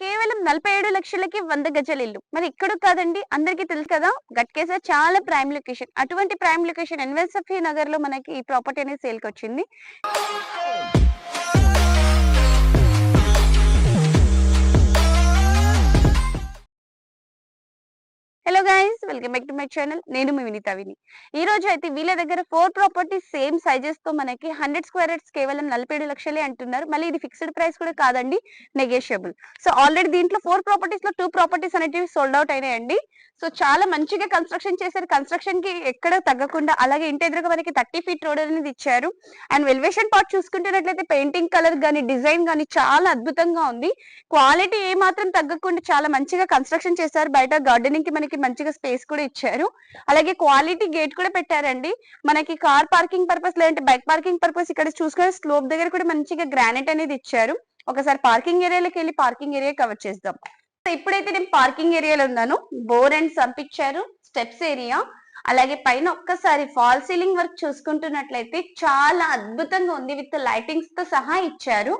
కేవలం నలభై ఏడు లక్షలకి వంద గజల ఇల్లు. మరి ఇక్కడ కాదండి అందరికి తెలుసు కదా గట్కేసర్ చాలా ప్రైమ్ లొకేషన్. అటువంటి ప్రైమ్ లొకేషన్ ఎన్వెల్సఫీ నగర్లో మనకి ఈ ప్రాపర్టీ అనేది సేల్కి వచ్చింది welcome back to my channel నేను మీ వినీత విని ఈ రోజు అయితే వీళ్ళ దగ్గర ఫోర్ ప్రాపర్టీస్ సేమ్ సైజెస్తో మనకి హండ్రెడ్ స్క్వేర్ యార్డ్స్ కేవలం నలభై ఏడు లక్షలే అంటున్నారు. మళ్ళీ ఇది ఫిక్స్డ్ ప్రైస్ కూడా కాదండి నెగోషియబుల్ సో ఆల్రెడీ దీంట్లో ఫోర్ ప్రాపర్టీస్లో టూ ప్రాపర్టీస్ అనేటివి సోల్డ్ అవుట్ అయినాయండి. సో చాలా మంచిగా కన్స్ట్రక్షన్ చేశారు. కన్స్ట్రక్షన్కి ఎక్కడ తగ్గకుండా అలాగే ఇంటి ఎదురుగా మనకి థర్టీ ఫీట్ రోడ్ అనేది ఇచ్చారు. అండ్ వెల్వేషన్ పార్ట్ చూసుకుంటున్నట్లయితే పెయింటింగ్ కలర్ గానీ డిజైన్ గానీ చాలా అద్భుతంగా ఉంది. క్వాలిటీ ఏ మాత్రం తగ్గకుండా చాలా మంచిగా కన్స్ట్రక్షన్ చేశారు. బయట గార్డెనింగ్కి మనకి మంచిగా స్పేస్ కూడా ఇచ్చారు. అలాగే క్వాలిటీ గేట్ కూడా పెట్టారండి. మనకి కార్ పార్కింగ్ పర్పస్ లేదంటే బైక్ పార్కింగ్ పర్పస్ ఇక్కడ చూసుకునే స్లోప్ దగ్గర కూడా మంచిగా గ్రానైట్ అనేది ఇచ్చారు. ఒకసారి పార్కింగ్ ఏరియాలోకి వెళ్ళి పార్కింగ్ ఏరియా కవర్ చేద్దాం. సో ఇప్పుడైతే నేను పార్కింగ్ ఏరియాలో ఉన్నాను. Bore and సంపించారు. Steps area. అలాగే పైన ఒక్కసారి ఫాల్ సీలింగ్ వర్క్ చూసుకుంటున్నట్లయితే చాలా అద్భుతంగా ఉంది. విత్ లైటింగ్స్తో సహా ఇచ్చారు.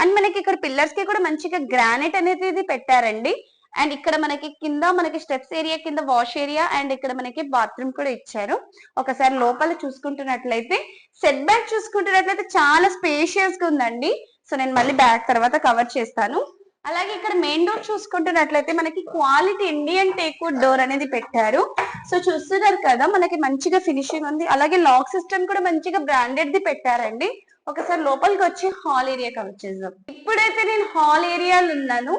అండ్ మనకి ఇక్కడ పిల్లర్స్కి కూడా మంచిగా గ్రానైట్ అనేది ఇది పెట్టారండి. అండ్ ఇక్కడ మనకి కింద మనకి స్టెప్స్ ఏరియా కింద వాష్ ఏరియా అండ్ ఇక్కడ మనకి బాత్రూమ్ కూడా ఇచ్చారు. ఒకసారి లోపల చూసుకుంటున్నట్లయితే సెట్ బ్యాక్ చూసుకుంటున్నట్లయితే చాలా స్పేషియస్గా ఉందండి. సో నేను మళ్ళీ బ్యాక్ తర్వాత కవర్ చేస్తాను. అలాగే ఇక్కడ మెయిన్ డోర్ చూసుకుంటున్నట్లయితే మనకి క్వాలిటీ ఇండియన్ టేక్వుడ్ డోర్ అనేది పెట్టారు. సో చూస్తున్నారు కదా మనకి మంచిగా ఫినిషింగ్ ఉంది. అలాగే లాక్ సిస్టమ్ కూడా మంచిగా బ్రాండెడ్ ది పెట్టారండి. ఒకసారి లోపలికి వచ్చి హాల్ ఏరియా వచ్చేద్దాం ఇప్పుడైతే నేను హాల్ ఏరియాలో ఉన్నాను.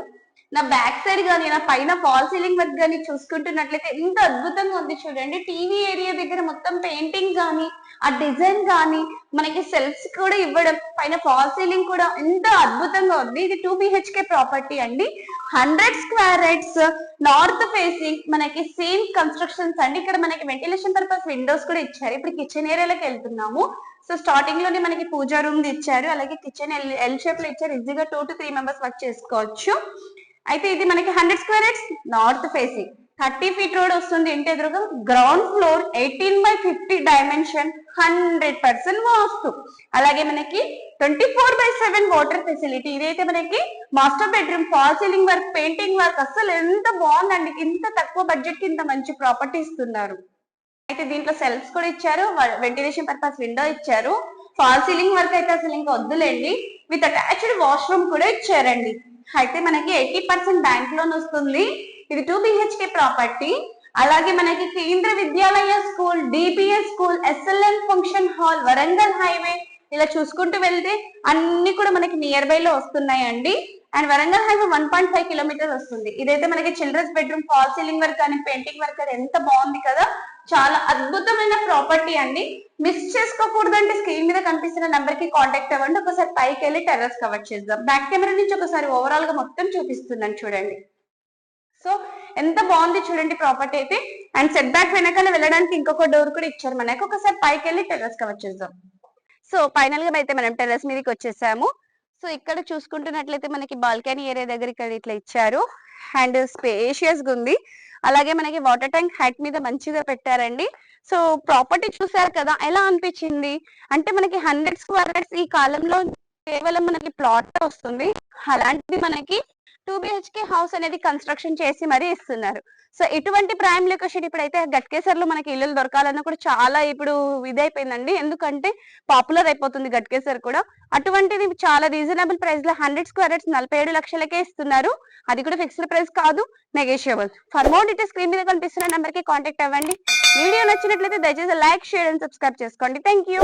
నా బ్యాక్ సైడ్ కానీ నా పైన ఫాల్ సీలింగ్ వర్క్ కానీ చూసుకుంటున్నట్లయితే ఎంత అద్భుతంగా ఉంది చూడండి. టీవీ ఏరియా దగ్గర మొత్తం పెయింటింగ్ కానీ ఆ డిజైన్ కానీ మనకి సెల్ఫ్స్ కూడా ఇవ్వడం పైన ఫాల్ సీలింగ్ కూడా ఎంత అద్భుతంగా ఉంది. ఇది టూ బిహెచ్కే ప్రాపర్టీ అండి. Hundred square yards north facing మనకి సేమ్ కన్స్ట్రక్షన్స్ అండి. ఇక్కడ మనకి వెంటిలేషన్ పర్పస్ విండోస్ కూడా ఇచ్చారు. ఇప్పుడు కిచెన్ ఏరియాలోకి వెళ్తున్నాము. సో స్టార్టింగ్లోనే మనకి పూజా రూమ్ ఇచ్చారు. అలాగే కిచెన్ ఎల్ ఎల్ షేప్లో ఇచ్చారు. ఈజీగా two to three members work చేసుకోవచ్చు. అయితే ఇది మనకి hundred square yards north facing thirty feet road వస్తుంది ఇంటి ఎదురుగా. Ground floor eighteen by fifty dimension hundred percent vastu. అలాగే మనకి twenty four by seven water facility ఇదైతే మనకి master bedroom fall ceiling work painting work అసలు ఎంత బాగుందండి. ఇంత తక్కువ బడ్జెట్కి ఇంత మంచి ప్రాపర్టీ ఇస్తున్నారు. అయితే దీంట్లో సెల్ఫ్స్ కూడా ఇచ్చారు. వెంటిలేషన్ పర్పస్ విండో ఇచ్చారు. ఫాల్ సీలింగ్ వర్క్ అయితే అసలు ఇంకా వద్దులేండి. విత్ అటాచ్డ్ వాష్రూమ్ కూడా ఇచ్చారండి. అయితే మనకి ఎయిటీ పర్సెంట్ బ్యాంక్ లోన్ వస్తుంది. ఇది టూ బిహెచ్కే ప్రాపర్టీ అలాగే మనకి Kendriya Vidyalaya school DPS school SLN function hall Warangal highway ఇలా చూసుకుంటూ వెళ్తే అన్ని కూడా మనకి నియర్ బై లో వస్తున్నాయండి. And Warangal highway one point five kilometre వస్తుంది. ఇదైతే మనకి children's bedroom fall ceiling work కానీ పెయింటింగ్ వర్క్ అది ఎంత బాగుంది కదా. చాలా అద్భుతమైన ప్రాపర్టీ అండి. మిస్ చేసుకోకూడదంటే స్క్రీన్ మీద కనిపిస్తున్న నెంబర్కి కాంటాక్ట్ అవ్వండి. ఒకసారి పైకి వెళ్ళి టెర్రస్ కవర్ చేద్దాం. బ్యాక్ కెమెరా నుంచి ఒకసారి ఓవరాల్గా మొత్తం చూపిస్తున్నాను చూడండి. సో ఎంత బాగుంది చూడండి ప్రాపర్టీ అయితే. అండ్ సెట్ బ్యాక్ వెనకాల వెళ్ళడానికి ఇంకొక డోర్ కూడా ఇచ్చారు మనకి. ఒకసారి పైకి వెళ్ళి టెర్రస్ కవర్ చేద్దాం. సో ఫైనల్గా అయితే మనం టెర్రస్ మీదకి వచ్చేసాము. సో ఇక్కడ చూసుకుంటున్నట్లయితే మనకి బాల్కనీ ఏరియా దగ్గర ఇక్కడ ఇట్లా ఇచ్చారు. అండ్ స్పేషియస్గా ఉంది. అలాగే మనకి వాటర్ ట్యాంక్ హైట్ మీద మంచిగా పెట్టారండి. సో ప్రాపర్టీ చూసారు కదా ఎలా అనిపించింది? అంటే మనకి హండ్రెడ్ స్క్వేర్ యార్డ్స్ ఈ కాలంలో కేవలం మనకి ప్లాట్ వస్తుంది. అలాంటిది మనకి టూ బిహెచ్కే హౌస్ అనేది కన్స్ట్రక్షన్ చేసి మరీ ఇస్తున్నారు. సో ఇటువంటి ప్రైమ్ లొకేషన్ ఇప్పుడైతే గట్కేసర్లో మనకి ఇల్లులు దొరకాలన్నా కూడా చాలా ఇప్పుడు ఇదైపోయిందండి. ఎందుకంటే పాపులర్ అయిపోతుంది గట్కేసర్ కూడా. అటువంటిది చాలా రీజనబుల్ ప్రైస్లో హండ్రెడ్ స్క్వేర్ యార్డ్స్ నలభై ఏడు లక్షలకే ఇస్తున్నారు. అది కూడా ఫిక్స్డ్ ప్రైస్ కాదు. Negotiable. For more details screen మీద కనిపిస్తున్న నెంబర్కి కాంటాక్ట్ అవ్వండి. వీడియో నచ్చినట్లయితే దయచేసి లైక్ షేర్ అండ్ సబ్స్క్రైబ్ చేసుకోండి. Thank you